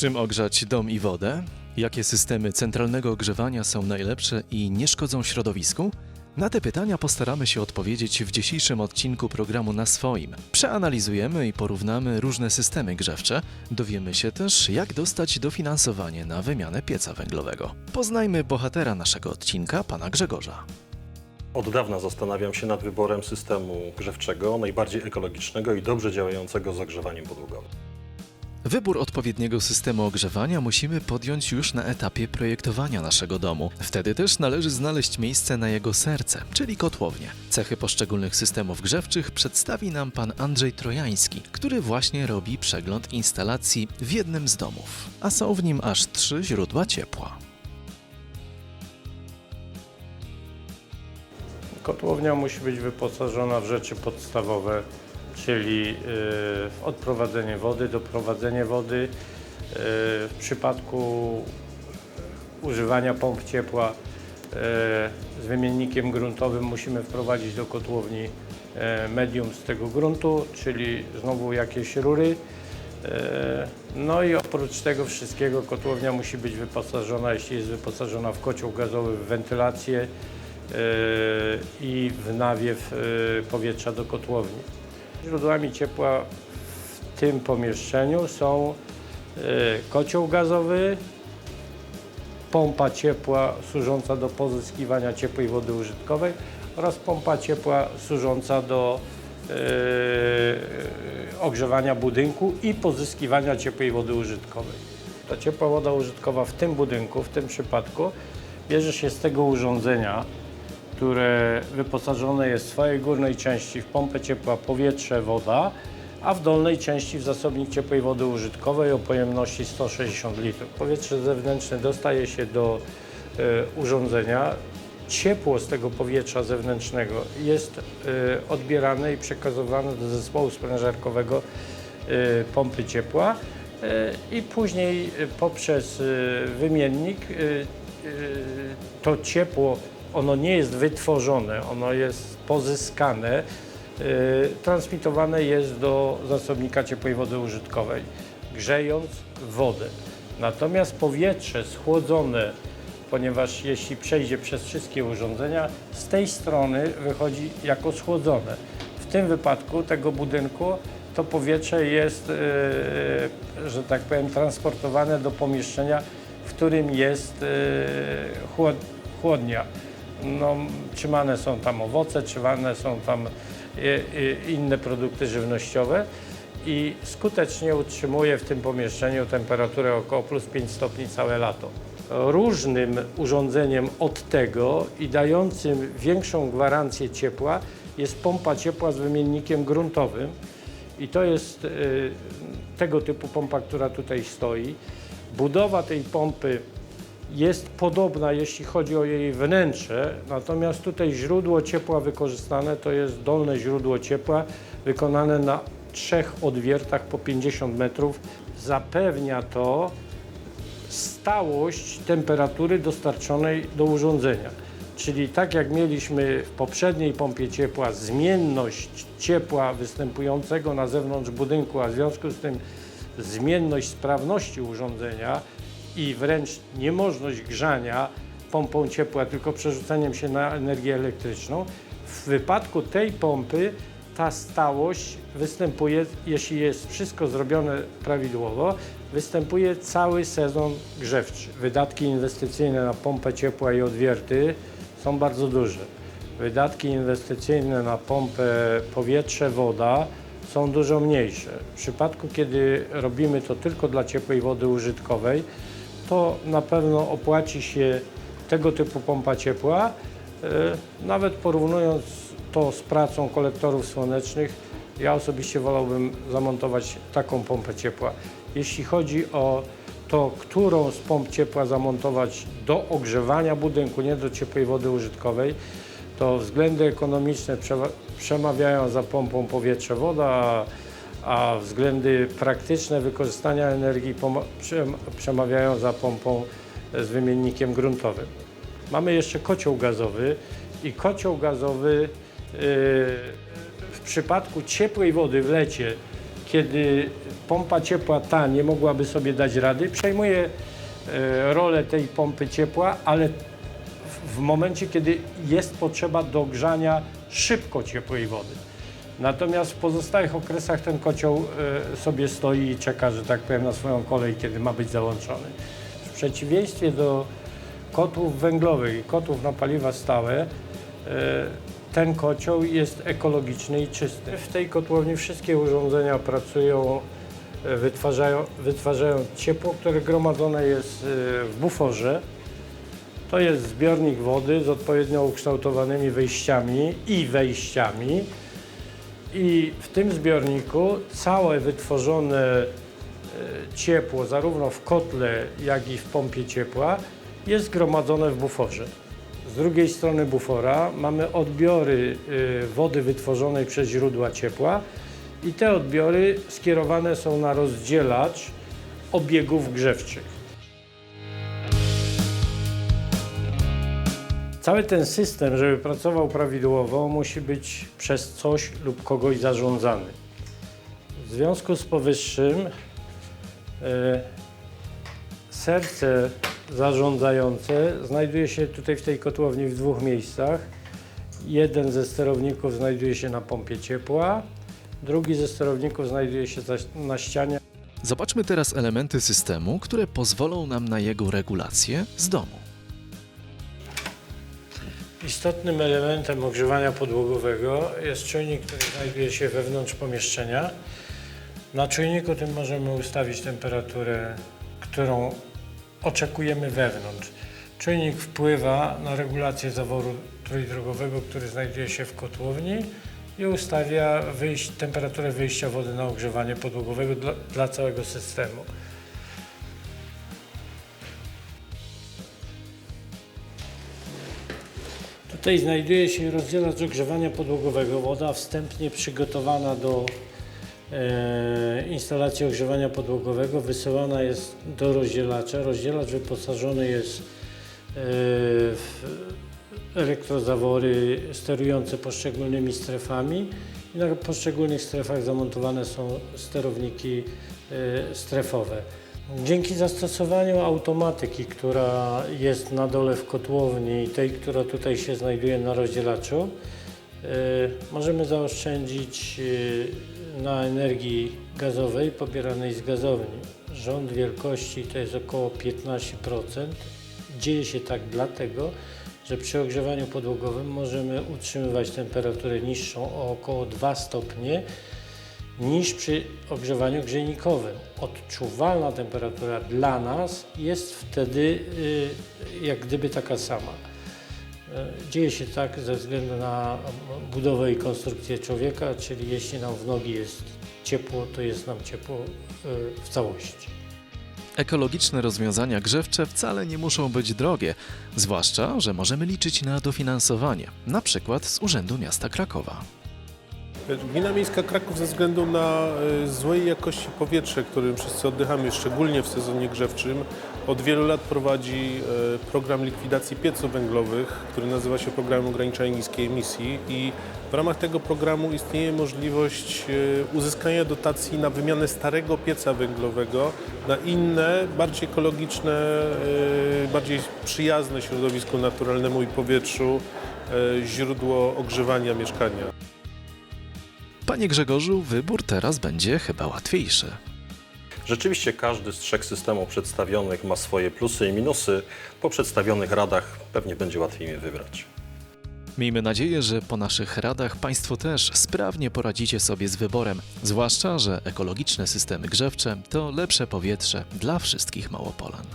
Czym ogrzać dom i wodę? Jakie systemy centralnego ogrzewania są najlepsze i nie szkodzą środowisku? Na te pytania postaramy się odpowiedzieć w dzisiejszym odcinku programu na swoim. Przeanalizujemy i porównamy różne systemy grzewcze. Dowiemy się też, jak dostać dofinansowanie na wymianę pieca węglowego. Poznajmy bohatera naszego odcinka, pana Grzegorza. Od dawna zastanawiam się nad wyborem systemu grzewczego, najbardziej ekologicznego i dobrze działającego z ogrzewaniem podłogowym. Wybór odpowiedniego systemu ogrzewania musimy podjąć już na etapie projektowania naszego domu. Wtedy też należy znaleźć miejsce na jego serce, czyli kotłownię. Cechy poszczególnych systemów grzewczych przedstawi nam pan Andrzej Trojański, który właśnie robi przegląd instalacji w jednym z domów. A są w nim aż trzy źródła ciepła. Kotłownia musi być wyposażona w rzeczy podstawowe, czyli y, odprowadzenie wody, doprowadzenie wody. y, W przypadku używania pomp ciepła y, z wymiennikiem gruntowym musimy wprowadzić do kotłowni medium z tego gruntu, czyli znowu jakieś rury. No i oprócz tego wszystkiego kotłownia musi być wyposażona, jeśli jest wyposażona w kocioł gazowy, w wentylację i w nawiew powietrza do kotłowni. Źródłami ciepła w tym pomieszczeniu są e, kocioł gazowy, pompa ciepła służąca do pozyskiwania ciepłej wody użytkowej oraz pompa ciepła służąca do e, ogrzewania budynku i pozyskiwania ciepłej wody użytkowej. Ta ciepła woda użytkowa w tym budynku, w tym przypadku, bierze się z tego urządzenia, które wyposażone jest w swojej górnej części w pompę ciepła powietrze, woda, a w dolnej części w zasobnik ciepłej wody użytkowej o pojemności 160 litrów. Powietrze zewnętrzne dostaje się do e, urządzenia. Ciepło z tego powietrza zewnętrznego jest e, odbierane i przekazywane do zespołu sprężarkowego e, pompy ciepła e, i później poprzez e, wymiennik e, e, to ciepło, ono nie jest wytworzone, ono jest pozyskane, e, transmitowane jest do zasobnika ciepłej wody użytkowej, grzejąc wodę. Natomiast powietrze schłodzone, ponieważ jeśli przejdzie przez wszystkie urządzenia, z tej strony wychodzi jako schłodzone. W tym wypadku tego budynku to powietrze jest, e, że tak powiem, transportowane do pomieszczenia, w którym jest chłod, chłodnia. No, trzymane są tam owoce, trzymane są tam e, e, inne produkty żywnościowe i skutecznie utrzymuje w tym pomieszczeniu temperaturę około plus 5 stopni całe lato. Różnym urządzeniem od tego i dającym większą gwarancję ciepła jest pompa ciepła z wymiennikiem gruntowym i to jest e, tego typu pompa, która tutaj stoi. Budowa tej pompy jest podobna, jeśli chodzi o jej wnętrze, natomiast tutaj źródło ciepła wykorzystane to jest dolne źródło ciepła wykonane na trzech odwiertach po 50 metrów. Zapewnia to stałość temperatury dostarczonej do urządzenia. Czyli tak jak mieliśmy w poprzedniej pompie ciepła zmienność ciepła występującego na zewnątrz budynku, a w związku z tym zmienność sprawności urządzenia i wręcz niemożność grzania pompą ciepła, tylko przerzuceniem się na energię elektryczną. W wypadku tej pompy ta stałość występuje, jeśli jest wszystko zrobione prawidłowo, występuje cały sezon grzewczy. Wydatki inwestycyjne na pompę ciepła i odwierty są bardzo duże. Wydatki inwestycyjne na pompę powietrze-woda są dużo mniejsze. W przypadku, kiedy robimy to tylko dla ciepłej wody użytkowej, to na pewno opłaci się tego typu pompa ciepła, e, nawet porównując to z pracą kolektorów słonecznych, ja osobiście wolałbym zamontować taką pompę ciepła. Jeśli chodzi o to, którą z pomp ciepła zamontować do ogrzewania budynku, nie do ciepłej wody użytkowej, to względy ekonomiczne przemawiają za pompą powietrze-woda, a, względy praktyczne wykorzystania energii przemawiają za pompą z wymiennikiem gruntowym. Mamy jeszcze kocioł gazowy i kocioł gazowy yy, w przypadku ciepłej wody w lecie, kiedy pompa ciepła ta nie mogłaby sobie dać rady, przejmuje e, rolę tej pompy ciepła, ale w momencie, kiedy jest potrzeba dogrzania szybko ciepłej wody. Natomiast w pozostałych okresach ten kocioł e, sobie stoi i czeka, że tak powiem, na swoją kolej, kiedy ma być załączony. W przeciwieństwie do kotłów węglowych i kotłów na paliwa stałe, e, ten kocioł jest ekologiczny i czysty. W tej kotłowni wszystkie urządzenia pracują, e, wytwarzają, wytwarzają ciepło, które gromadzone jest w buforze. To jest zbiornik wody z odpowiednio ukształtowanymi wyjściami i wejściami. I w tym zbiorniku całe wytworzone e, ciepło, zarówno w kotle, jak i w pompie ciepła, jest zgromadzone w buforze. Z drugiej strony bufora mamy odbiory e, wody wytworzonej przez źródła ciepła i te odbiory skierowane są na rozdzielacz obiegów grzewczych. Cały ten system, żeby pracował prawidłowo, musi być przez coś lub kogoś zarządzany. W związku z powyższym e, serce zarządzające znajduje się tutaj w tej kotłowni w dwóch miejscach. Jeden ze sterowników znajduje się na pompie ciepła, drugi ze sterowników znajduje się na ścianie. Zobaczmy teraz elementy systemu, które pozwolą nam na jego regulację z domu. Istotnym elementem ogrzewania podłogowego jest czujnik, który znajduje się wewnątrz pomieszczenia. Na czujniku tym możemy ustawić temperaturę, którą oczekujemy wewnątrz. Czujnik wpływa na regulację zaworu trójdrogowego, który znajduje się w kotłowni i ustawia wyjść, temperaturę wyjścia wody na ogrzewanie podłogowego dla, dla całego systemu. Tutaj znajduje się rozdzielacz ogrzewania podłogowego. Woda wstępnie przygotowana do e, instalacji ogrzewania podłogowego wysyłana jest do rozdzielacza. Rozdzielacz wyposażony jest e, w elektrozawory sterujące poszczególnymi strefami i na poszczególnych strefach zamontowane są sterowniki e, strefowe. Dzięki zastosowaniu automatyki, która jest na dole w kotłowni i tej, która tutaj się znajduje na rozdzielaczu, e, możemy zaoszczędzić e, na energii gazowej pobieranej z gazowni. Rząd wielkości to jest około 15%. Dzieje się tak dlatego, że przy ogrzewaniu podłogowym możemy utrzymywać temperaturę niższą o około 2 stopnie niż przy ogrzewaniu grzejnikowym. Odczuwalna temperatura dla nas jest wtedy y, jak gdyby taka sama. Y, Dzieje się tak ze względu na budowę i konstrukcję człowieka, czyli jeśli nam w nogi jest ciepło, to jest nam ciepło y, w całości. Ekologiczne rozwiązania grzewcze wcale nie muszą być drogie, zwłaszcza, że możemy liczyć na dofinansowanie, na przykład z Urzędu Miasta Krakowa. Gmina Miejska Kraków ze względu na e, złej jakości powietrze, którym wszyscy oddychamy, szczególnie w sezonie grzewczym, od wielu lat prowadzi e, program likwidacji pieców węglowych, który nazywa się Programem Ograniczania Niskiej Emisji i w ramach tego programu istnieje możliwość e, uzyskania dotacji na wymianę starego pieca węglowego na inne, bardziej ekologiczne, bardziej przyjazne środowisku naturalnemu i powietrzu źródło ogrzewania mieszkania. Panie Grzegorzu, wybór teraz będzie chyba łatwiejszy. Rzeczywiście każdy z trzech systemów przedstawionych ma swoje plusy i minusy. Po przedstawionych radach pewnie będzie łatwiej je wybrać. Miejmy nadzieję, że po naszych radach Państwo też sprawnie poradzicie sobie z wyborem, zwłaszcza, że ekologiczne systemy grzewcze to lepsze powietrze dla wszystkich Małopolan.